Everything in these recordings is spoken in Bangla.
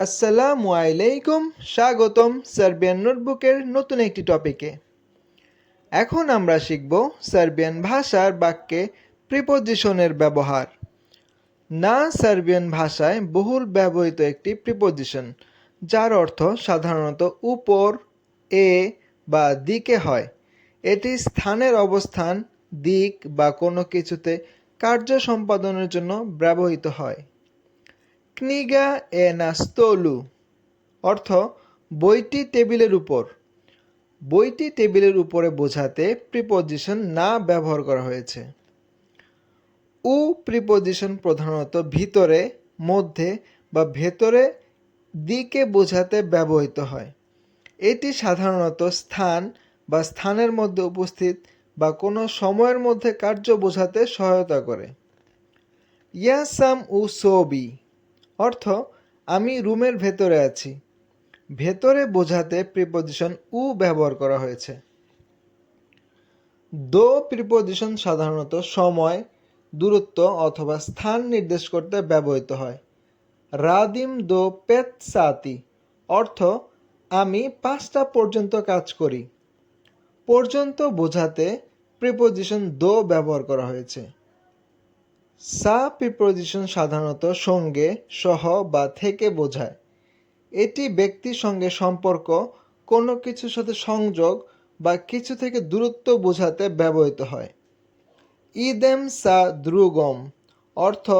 আসসালামু আলাইকুম, স্বাগতম সার্বিয়ান নোটবুকের নতুন একটি টপিকে। এখন আমরা শিখব সার্বিয়ান ভাষার বাক্যে প্রিপোজিশনের ব্যবহার। না সার্বিয়ান ভাষায় বহুল ব্যবহৃত একটি প্রিপোজিশন, যার অর্থ সাধারণত উপর, এ বা দিকে হয়। এটি স্থানের অবস্থান, দিক বা কোনো কিছুতে কার্য সম্পাদনের জন্য ব্যবহৃত হয়। কনিগা এ নাস্তলু অর্থ, বইটি টেবিলের উপর। বইটি টেবিলের উপরে বোঝাতে প্রিপোজিশন না ব্যবহার করা হয়েছে। উ প্রিপোজিশন প্রধানত ভিতরে, মধ্যে বা ভেতরে দিকে বোঝাতে ব্যবহৃত হয়। এটি সাধারণত স্থান বা স্থানের মধ্যে উপস্থিত বা কোনো সময়ের মধ্যে কার্য বোঝাতে সহায়তা করে। ইয়াসাম উ সোবি। অর্থ, আমি রুমের ভেতরে আছি। ভেতরে বোঝাতে প্রিপোজিশন উ ব্যবহার করা হয়েছে। দো প্রিপোজিশন সাধারণত সময়, দূরত্ব অথবা স্থান নির্দেশ করতে ব্যবহৃত হয়। রাদিম দো পেত সাতি অর্থ, আমি পাঁচটা পর্যন্ত কাজ করি। পর্যন্ত বোঝাতে প্রিপোজিশন দো ব্যবহার করা হয়েছে। সা প্রিপোজিশন সাধারণত সঙ্গে, সহ বা থেকে বোঝায়। এটি ব্যক্তির সঙ্গে সম্পর্ক, কোনো কিছুর সাথে সংযোগ বা কিছু থেকে দূরত্ব বোঝাতে ব্যবহৃত হয়। ইদেম সা দ্রুগম, অর্থ,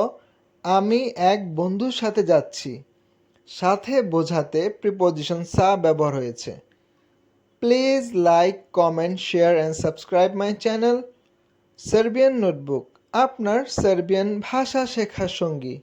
আমি এক বন্ধুর সাথে যাচ্ছি। সাথে বোঝাতে প্রিপোজিশন সা ব্যবহার হয়েছে। Please like, comment, share and subscribe my channel. Serbian notebook. আপনার সার্বিয়ান ভাষা শেখার সঙ্গী।